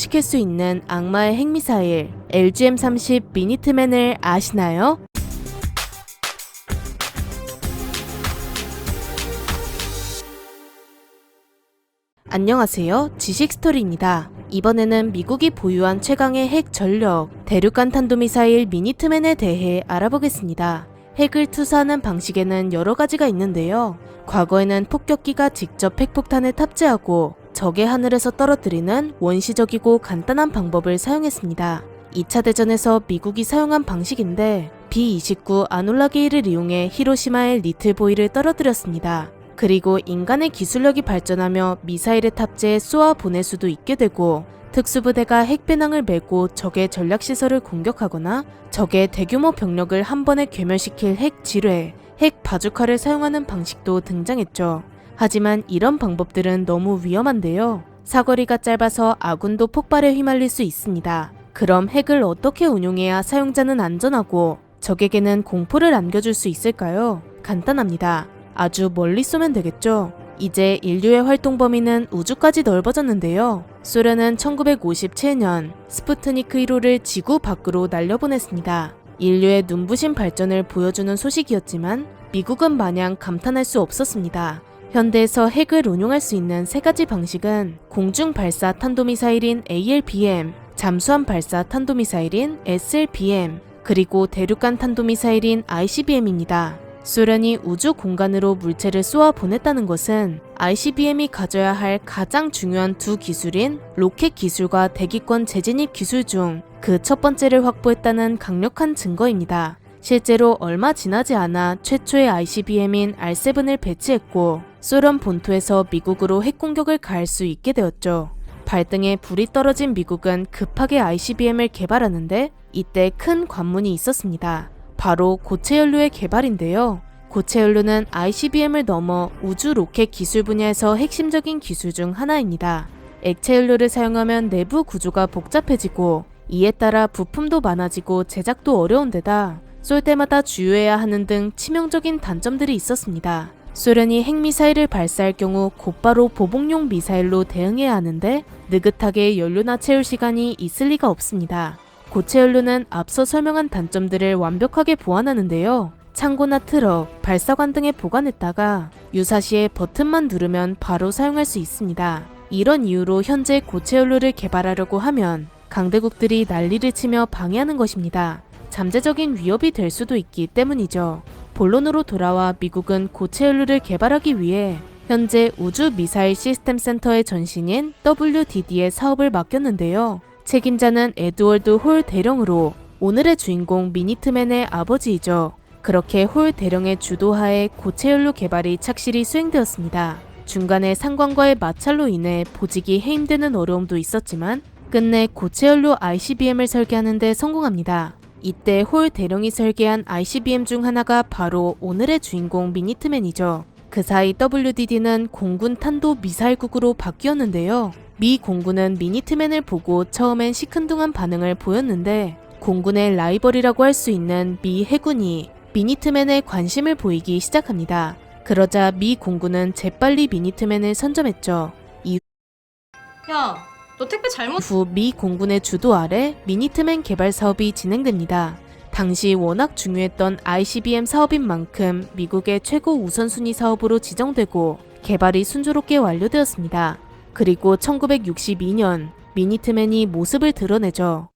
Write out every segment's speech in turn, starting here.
멸종시킬 수 있는 악마의 핵미사일 LGM-30 미니트맨을 아시나요? 안녕하세요. 지식스토리입니다. 이번에는 미국이 보유한 최강의 핵 전력 대륙간 탄도미사일 미니트맨에 대해 알아보겠습니다. 핵을 투사하는 방식에는 여러 가지가 있는데요. 과거에는 폭격기가 직접 핵폭탄을 탑재하고 적의 하늘에서 떨어뜨리는 원시적이고 간단한 방법을 사용했습니다. 2차 대전에서 미국이 사용한 방식인데 B-29 아놀라게이를 이용해 히로시마의 리틀보이를 떨어뜨렸습니다. 그리고 인간의 기술력이 발전하며 미사일을 탑재해 쏘아 보낼 수도 있게 되고 특수부대가 핵배낭을 메고 적의 전략시설을 공격하거나 적의 대규모 병력을 한 번에 괴멸시킬 핵 지뢰, 핵 바주카를 사용하는 방식도 등장했죠. 하지만 이런 방법들은 너무 위험한데요. 사거리가 짧아서 아군도 폭발에 휘말릴 수 있습니다. 그럼 핵을 어떻게 운용해야 사용자는 안전하고 적에게는 공포를 안겨줄 수 있을까요? 간단합니다. 아주 멀리 쏘면 되겠죠. 이제 인류의 활동 범위는 우주까지 넓어졌는데요. 소련은 1957년 스푸트니크 1호를 지구 밖으로 날려보냈습니다. 인류의 눈부신 발전을 보여주는 소식이었지만 미국은 마냥 감탄할 수 없었습니다. 현대에서 핵을 운용할 수 있는 세 가지 방식은 공중 발사 탄도미사일인 ALBM, 잠수함 발사 탄도미사일인 SLBM, 그리고 대륙간 탄도미사일인 ICBM입니다. 소련이 우주 공간으로 물체를 쏘아 보냈다는 것은 ICBM이 가져야 할 가장 중요한 두 기술인 로켓 기술과 대기권 재진입 기술 중 그 첫 번째를 확보했다는 강력한 증거입니다. 실제로 얼마 지나지 않아 최초의 ICBM인 R7을 배치했고 소련 본토에서 미국으로 핵공격을 가할 수 있게 되었죠. 발등에 불이 떨어진 미국은 급하게 ICBM을 개발하는데 이때 큰 관문이 있었습니다. 바로 고체 연료의 개발인데요. 고체 연료는 ICBM을 넘어 우주 로켓 기술 분야에서 핵심적인 기술 중 하나입니다. 액체 연료를 사용하면 내부 구조가 복잡해지고 이에 따라 부품도 많아지고 제작도 어려운 데다 쏠 때마다 주의해야 하는 등 치명적인 단점들이 있었습니다. 소련이 핵미사일을 발사할 경우 곧바로 보복용 미사일로 대응해야 하는데 느긋하게 연료나 채울 시간이 있을 리가 없습니다. 고체 연료는 앞서 설명한 단점들을 완벽하게 보완하는데요. 창고나 트럭, 발사관 등에 보관했다가 유사시에 버튼만 누르면 바로 사용할 수 있습니다. 이런 이유로 현재 고체 연료를 개발하려고 하면 강대국들이 난리를 치며 방해하는 것입니다. 잠재적인 위협이 될 수도 있기 때문이죠. 본론으로 돌아와 미국은 고체 연료를 개발하기 위해 현재 우주 미사일 시스템 센터의 전신인 WDD에 사업을 맡겼는데요. 책임자는 에드월드 홀 대령으로 오늘의 주인공 미니트맨의 아버지이죠. 그렇게 홀 대령의 주도하에 고체 연료 개발이 착실히 수행되었습니다. 중간에 상관과의 마찰로 인해 보직이 해임되는 어려움도 있었지만 끝내 고체 연료 ICBM을 설계하는 데 성공합니다. 이때 홀 대령이 설계한 ICBM 중 하나가 바로 오늘의 주인공 미니트맨이죠. 그 사이 WDD는 공군 탄도 미사일국으로 바뀌었는데요. 미 공군은 미니트맨을 보고 처음엔 시큰둥한 반응을 보였는데 공군의 라이벌이라고 할 수 있는 미 해군이 미니트맨에 관심을 보이기 시작합니다. 그러자 미 공군은 재빨리 미니트맨을 선점했죠. 야, 너 택배 잘못 후 미 공군의 주도 아래 미니트맨 개발 사업이 진행됩니다. 당시 워낙 중요했던 ICBM 사업인 만큼 미국의 최고 우선순위 사업으로 지정되고 개발이 순조롭게 완료되었습니다. 그리고 1962년 미니트맨이 모습을 드러내죠.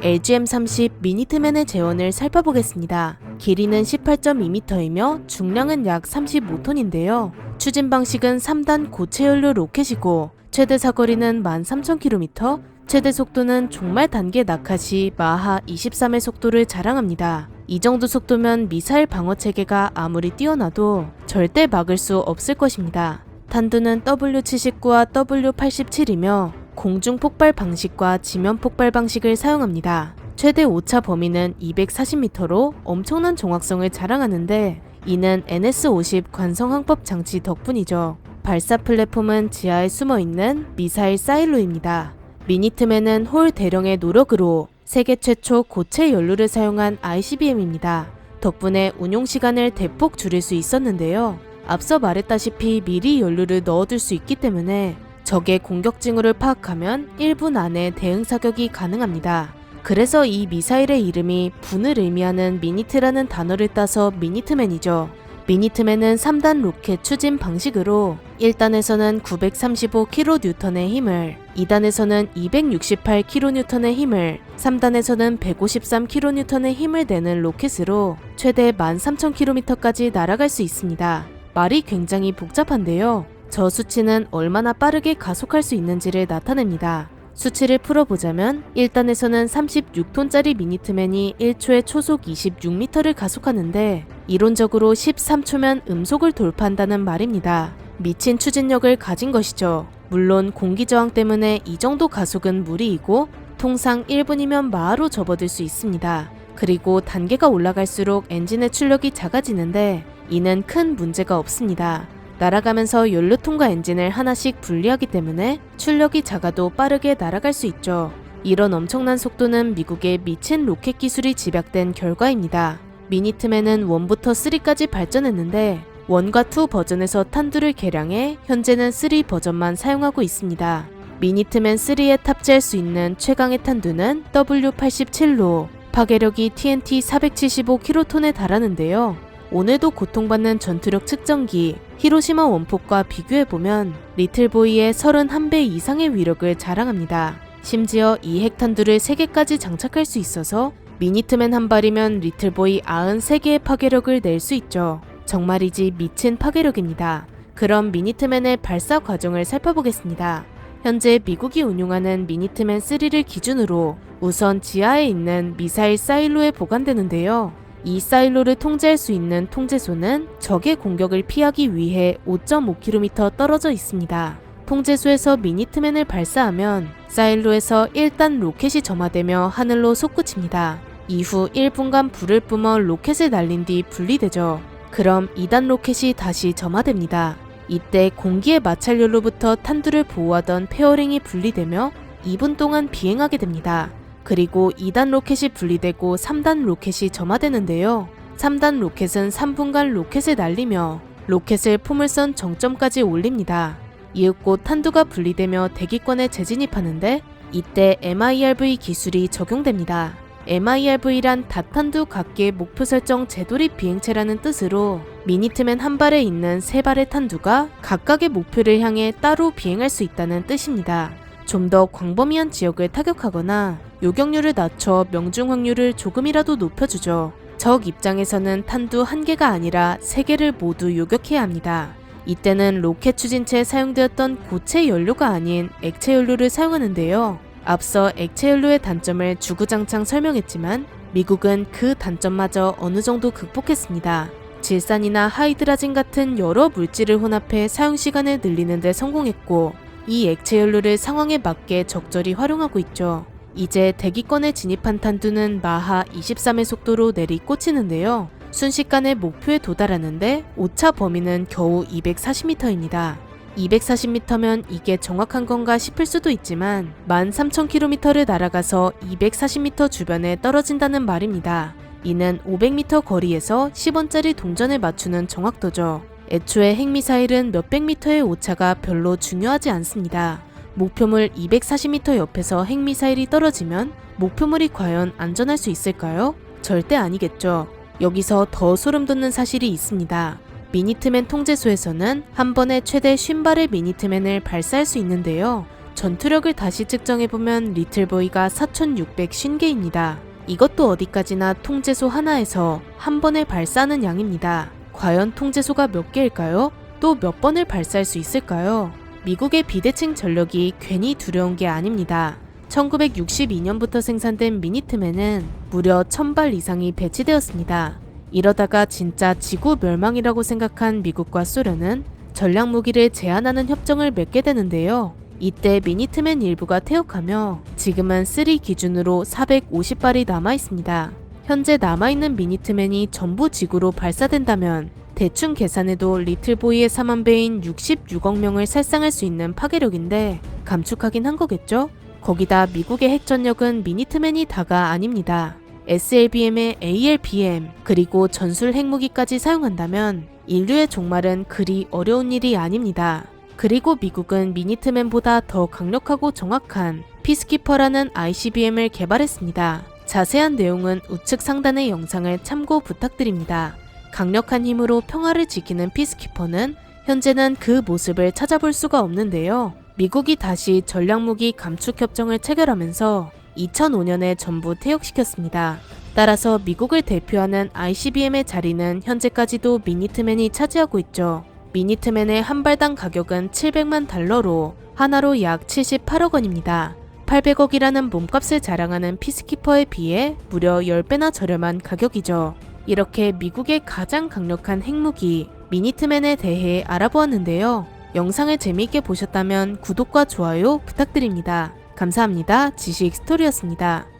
LGM-30 미니트맨의 재원을 살펴보겠습니다. 길이는 18.2m이며 중량은 약 35톤인데요. 추진 방식은 3단 고체 연료 로켓이고 최대 사거리는 13,000km, 최대 속도는 종말 단계 낙하시 마하 23의 속도를 자랑합니다. 이 정도 속도면 미사일 방어 체계가 아무리 뛰어나도 절대 막을 수 없을 것입니다. 탄두는 W79와 W87이며 공중 폭발 방식과 지면 폭발 방식을 사용합니다. 최대 오차 범위는 240m로 엄청난 정확성을 자랑하는데 이는 NS50 관성 항법 장치 덕분이죠. 발사 플랫폼은 지하에 숨어 있는 미사일 사일로입니다. 미니트맨은 홀 대령의 노력으로 세계 최초 고체 연료를 사용한 ICBM입니다. 덕분에 운용 시간을 대폭 줄일 수 있었는데요. 앞서 말했다시피 미리 연료를 넣어둘 수 있기 때문에 적의 공격 징후를 파악하면 1분 안에 대응 사격이 가능합니다. 그래서 이 미사일의 이름이 분을 의미하는 미니트라는 단어를 따서 미니트맨이죠. 미니트맨은 3단 로켓 추진 방식으로 1단에서는 935kN의 힘을, 2단에서는 268kN의 힘을, 3단에서는 153kN의 힘을 내는 로켓으로 최대 13,000km까지 날아갈 수 있습니다. 말이 굉장히 복잡한데요. 저 수치는 얼마나 빠르게 가속할 수 있는지를 나타냅니다. 수치를 풀어보자면 1단에서는 36톤짜리 미니트맨이 1초에 초속 26m를 가속하는데 이론적으로 13초면 음속을 돌파한다는 말입니다. 미친 추진력을 가진 것이죠. 물론 공기 저항 때문에 이 정도 가속은 무리이고 통상 1분이면 마하로 접어들 수 있습니다. 그리고 단계가 올라갈수록 엔진의 출력이 작아지는데 이는 큰 문제가 없습니다. 날아가면서 연료 통과 엔진을 하나씩 분리하기 때문에 출력이 작아도 빠르게 날아갈 수 있죠. 이런 엄청난 속도는 미국의 미친 로켓 기술이 집약된 결과입니다. 미니트맨은 1부터 3까지 발전했는데 1과 2 버전에서 탄두를 개량해 현재는 3 버전만 사용하고 있습니다. 미니트맨 3에 탑재할 수 있는 최강의 탄두는 W87로 파괴력이 TNT 475kton에 달하는데요. 오늘도 고통받는 전투력 측정기 히로시마 원폭과 비교해보면 리틀보이의 31배 이상의 위력을 자랑합니다. 심지어 이 핵탄두를 3개까지 장착할 수 있어서 미니트맨 한 발이면 리틀보이 93개의 파괴력을 낼 수 있죠. 정말이지 미친 파괴력입니다. 그럼 미니트맨의 발사 과정을 살펴보겠습니다. 현재 미국이 운용하는 미니트맨 3를 기준으로 우선 지하에 있는 미사일 사일로에 보관되는데요. 이 사일로를 통제할 수 있는 통제소는 적의 공격을 피하기 위해 5.5km 떨어져 있습니다. 통제소에서 미니트맨을 발사하면 사일로에서 1단 로켓이 점화되며 하늘로 솟구칩니다. 이후 1분간 불을 뿜어 로켓을 날린 뒤 분리되죠. 그럼 2단 로켓이 다시 점화됩니다. 이때 공기의 마찰열로부터 탄두를 보호하던 페어링이 분리되며 2분 동안 비행하게 됩니다. 그리고 2단 로켓이 분리되고 3단 로켓이 점화되는데요. 3단 로켓은 3분간 로켓을 날리며 로켓을 포물선 정점까지 올립니다. 이윽고 탄두가 분리되며 대기권에 재진입하는데 이때 MIRV 기술이 적용됩니다. MIRV란 다탄두 각계 목표 설정 재돌입 비행체라는 뜻으로 미니트맨 한 발에 있는 세 발의 탄두가 각각의 목표를 향해 따로 비행할 수 있다는 뜻입니다. 좀 더 광범위한 지역을 타격하거나 요격률을 낮춰 명중 확률을 조금이라도 높여주죠. 적 입장에서는 탄두 한 개가 아니라 세 개를 모두 요격해야 합니다. 이때는 로켓 추진체에 사용되었던 고체 연료가 아닌 액체 연료를 사용하는데요. 앞서 액체 연료의 단점을 주구장창 설명했지만 미국은 그 단점마저 어느 정도 극복했습니다. 질산이나 하이드라진 같은 여러 물질을 혼합해 사용 시간을 늘리는 데 성공했고 이 액체 연료를 상황에 맞게 적절히 활용하고 있죠. 이제 대기권에 진입한 탄두는 마하 23의 속도로 내리 꽂히는데요. 순식간에 목표에 도달하는데 오차 범위는 겨우 240m입니다. 240m면 이게 정확한 건가 싶을 수도 있지만 13,000km를 날아가서 240m 주변에 떨어진다는 말입니다. 이는 500m 거리에서 10원짜리 동전을 맞추는 정확도죠. 애초에 핵미사일은 몇백 미터의 오차가 별로 중요하지 않습니다. 목표물 240m 옆에서 핵미사일이 떨어지면 목표물이 과연 안전할 수 있을까요? 절대 아니겠죠. 여기서 더 소름 돋는 사실이 있습니다. 미니트맨 통제소에서는 한 번에 최대 50발의 미니트맨을 발사할 수 있는데요. 전투력을 다시 측정해보면 리틀보이가 4,650개입니다. 이것도 어디까지나 통제소 하나에서 한 번에 발사하는 양입니다. 과연 통제소가 몇 개일까요? 또 몇 번을 발사할 수 있을까요? 미국의 비대칭 전력이 괜히 두려운 게 아닙니다. 1962년부터 생산된 미니트맨은 무려 1000발 이상이 배치되었습니다. 이러다가 진짜 지구 멸망이라고 생각한 미국과 소련은 전략 무기를 제한하는 협정을 맺게 되는데요. 이때 미니트맨 일부가 퇴역하며 지금은 3 기준으로 450발이 남아 있습니다. 현재 남아있는 미니트맨이 전부 지구로 발사된다면 대충 계산해도 리틀보이의 4만 배인 66억 명을 살상할 수 있는 파괴력인데 감축하긴 한 거겠죠? 거기다 미국의 핵전력은 미니트맨이 다가 아닙니다. SLBM의 ALBM 그리고 전술 핵무기까지 사용한다면 인류의 종말은 그리 어려운 일이 아닙니다. 그리고 미국은 미니트맨보다 더 강력하고 정확한 피스키퍼라는 ICBM을 개발했습니다. 자세한 내용은 우측 상단의 영상을 참고 부탁드립니다. 강력한 힘으로 평화를 지키는 피스키퍼는 현재는 그 모습을 찾아볼 수가 없는데요. 미국이 다시 전략무기 감축 협정을 체결하면서 2005년에 전부 퇴역시켰습니다. 따라서 미국을 대표하는 ICBM의 자리는 현재까지도 미니트맨이 차지하고 있죠. 미니트맨의 한 발당 가격은 700만 달러로 하나로 약 78억 원입니다. 800억이라는 몸값을 자랑하는 피스키퍼에 비해 무려 10배나 저렴한 가격이죠. 이렇게 미국의 가장 강력한 핵무기 미니트맨에 대해 알아보았는데요. 영상을 재미있게 보셨다면 구독과 좋아요 부탁드립니다. 감사합니다. 지식 스토리였습니다.